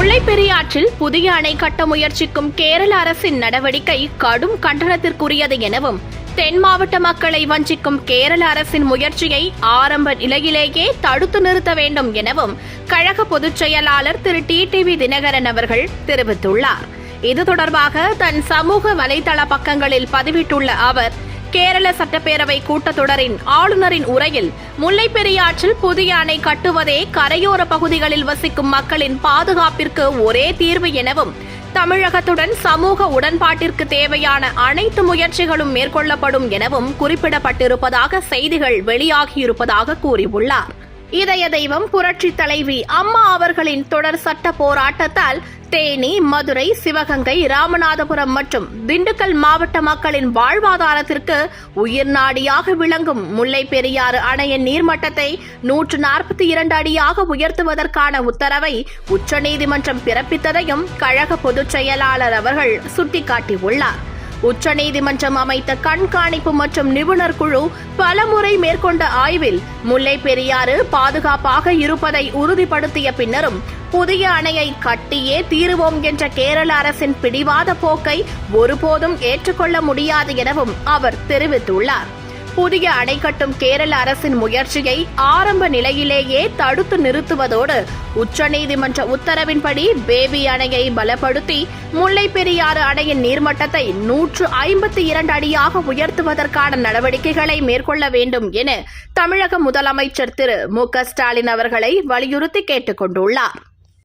முல்லை பெரியாற்றில் புதிய அணை கட்ட முயற்சிக்கும் கேரள அரசின் நடவடிக்கை கடும் கண்டனத்திற்குரியது எனவும் தென் மாவட்ட மக்களை வஞ்சிக்கும் கேரள அரசின் முயற்சியை ஆரம்ப நிலையிலேயே தடுத்து நிறுத்த வேண்டும் எனவும் கழக பொதுச் செயலாளர் திரு. டி. டிவி தினகரன் அவர்கள் தெரிவித்துள்ளார். இது தொடர்பாக தன் சமூக வலைதள பக்கங்களில் பதிவிட்டுள்ள அவர் கேரள சட்டப்பேரவை கூட்டத்தொடரின் ஆளுநரின் உரையில் முல்லை பெரியாற்றில் புதிய அணை கட்டுவதே கரையோர பகுதிகளில் வசிக்கும் மக்களின் பாதுகாப்பிற்கு ஒரே தீர்வு எனவும் தமிழகத்துடன் சமூக உடன்பாட்டிற்கு தேவையான அனைத்து முயற்சிகளும் மேற்கொள்ளப்படும் எனவும் குறிப்பிடப்பட்டிருப்பதாக செய்திகள் வெளியாகியிருப்பதாக கூறியுள்ளார். இதய தெய்வம் புரட்சி தலைவி அம்மா அவர்களின் தொடர் சட்ட போராட்டத்தால் தேனி மதுரை சிவகங்கை ராமநாதபுரம் மற்றும் திண்டுக்கல் மாவட்ட மக்களின் வாழ்வாதாரத்திற்கு உயிர் நாடியாக விளங்கும் முல்லை பெரியாறு அணையின் நீர்மட்டத்தை நூற்று நாற்பத்தி இரண்டு அடியாக உயர்த்துவதற்கான உத்தரவை உச்சநீதிமன்றம் பிறப்பித்ததையும் கழக பொதுச் செயலாளர் அவர்கள் சுட்டிக்காட்டியுள்ளார். உச்சநீதிமன்றம் அமைத்த கண்காணிப்பு மற்றும் நிபுணர் குழு பலமுறை மேற்கொண்ட ஆய்வில் முல்லை பெரியாறு பாதுகாப்பாக இருப்பதை உறுதிப்படுத்திய பின்னரும் புதிய அணையை கட்டியே தீருவோம் என்ற கேரள அரசின் பிடிவாத போக்கை ஒருபோதும் ஏற்றுக்கொள்ள முடியாது எனவும் அவர் தெரிவித்துள்ளார். புதிய அணை கட்டும் கேரள அரசின் முயற்சியை ஆரம்ப நிலையிலேயே தடுத்து நிறுத்துவதோடு உச்சநீதிமன்ற உத்தரவின்படி பேபி அணையை பலப்படுத்தி முல்லை பெரியாறு அணையின் நீர்மட்டத்தை நூற்று ஐம்பத்தி இரண்டு அடியாக உயர்த்துவதற்கான நடவடிக்கைகளை மேற்கொள்ள வேண்டும் என தமிழக முதலமைச்சர் திரு மு க ஸ்டாலின் அவர்களை வலியுறுத்தி கேட்டுக் கொண்டுள்ளார்